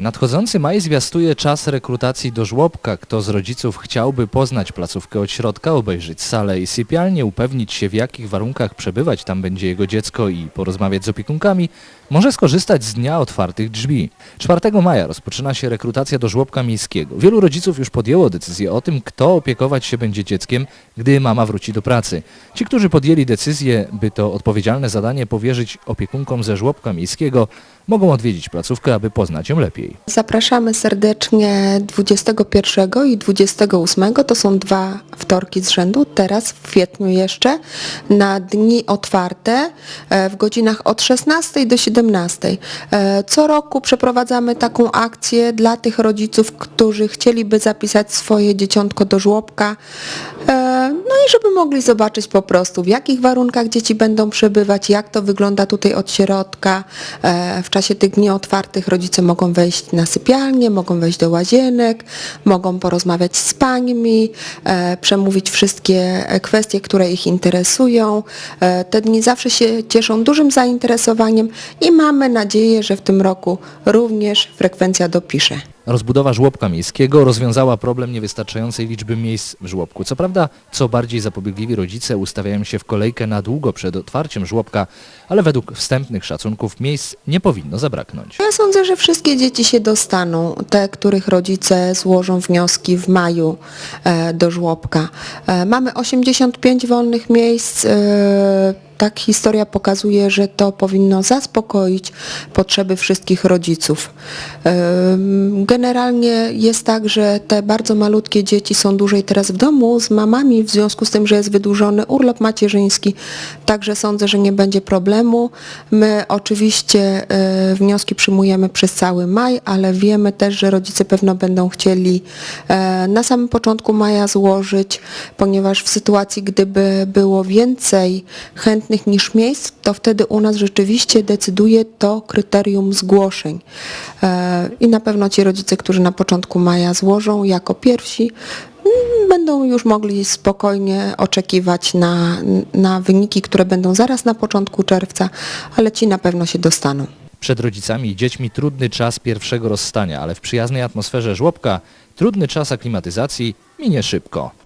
Nadchodzący maj zwiastuje czas rekrutacji do żłobka. Kto z rodziców chciałby poznać placówkę od środka, obejrzeć salę i sypialnię, upewnić się w jakich warunkach przebywać tam będzie jego dziecko i porozmawiać z opiekunkami, może skorzystać z dnia otwartych drzwi. 4 maja rozpoczyna się rekrutacja do żłobka miejskiego. Wielu rodziców już podjęło decyzję o tym, kto opiekować się będzie dzieckiem, gdy mama wróci do pracy. Ci, którzy podjęli decyzję, by to odpowiedzialne zadanie powierzyć opiekunkom ze żłobka miejskiego, mogą odwiedzić placówkę, aby poznać ją lepiej. Zapraszamy serdecznie 21 i 28, to są dwa wtorki z rzędu, teraz w kwietniu jeszcze, na dni otwarte e, w godzinach od 16 do 17. E, Co roku przeprowadzamy taką akcję dla tych rodziców, którzy chcieliby zapisać swoje dzieciątko do żłobka, E, no i żeby mogli zobaczyć po prostu w jakich warunkach dzieci będą przebywać, jak to wygląda tutaj od środka. E, W czasie tych dni otwartych rodzice mogą wejść na sypialnię, mogą wejść do łazienek, mogą porozmawiać z pańmi, e, przemówić wszystkie kwestie, które ich interesują. E, Te dni zawsze się cieszą dużym zainteresowaniem i mamy nadzieję, że w tym roku również frekwencja dopisze. Rozbudowa żłobka miejskiego rozwiązała problem niewystarczającej liczby miejsc w żłobku. Co prawda, co bardziej zapobiegliwi rodzice ustawiają się w kolejkę na długo przed otwarciem żłobka, ale według wstępnych szacunków miejsc nie powinno zabraknąć. Ja sądzę, że wszystkie dzieci się dostaną, te, których rodzice złożą wnioski w maju e, do żłobka. E, Mamy 85 wolnych miejsc. Tak historia pokazuje, że to powinno zaspokoić potrzeby wszystkich rodziców. Generalnie jest tak, że te bardzo malutkie dzieci są dłużej teraz w domu z mamami, w związku z tym, że jest wydłużony urlop macierzyński, także sądzę, że nie będzie problemu. My oczywiście e, wnioski przyjmujemy przez cały maj, ale wiemy też, że rodzice pewno będą chcieli e, na samym początku maja złożyć, ponieważ w sytuacji, gdyby było więcej chętnych niż miejsc, to wtedy u nas rzeczywiście decyduje to kryterium zgłoszeń. E, I na pewno ci rodzice, którzy na początku maja złożą jako pierwsi, mm, będą już mogli spokojnie oczekiwać na, na wyniki, które będą zaraz na początku czerwca, ale ci na pewno się dostaną. Przed rodzicami i dziećmi trudny czas pierwszego rozstania, ale w przyjaznej atmosferze żłobka trudny czas aklimatyzacji minie szybko.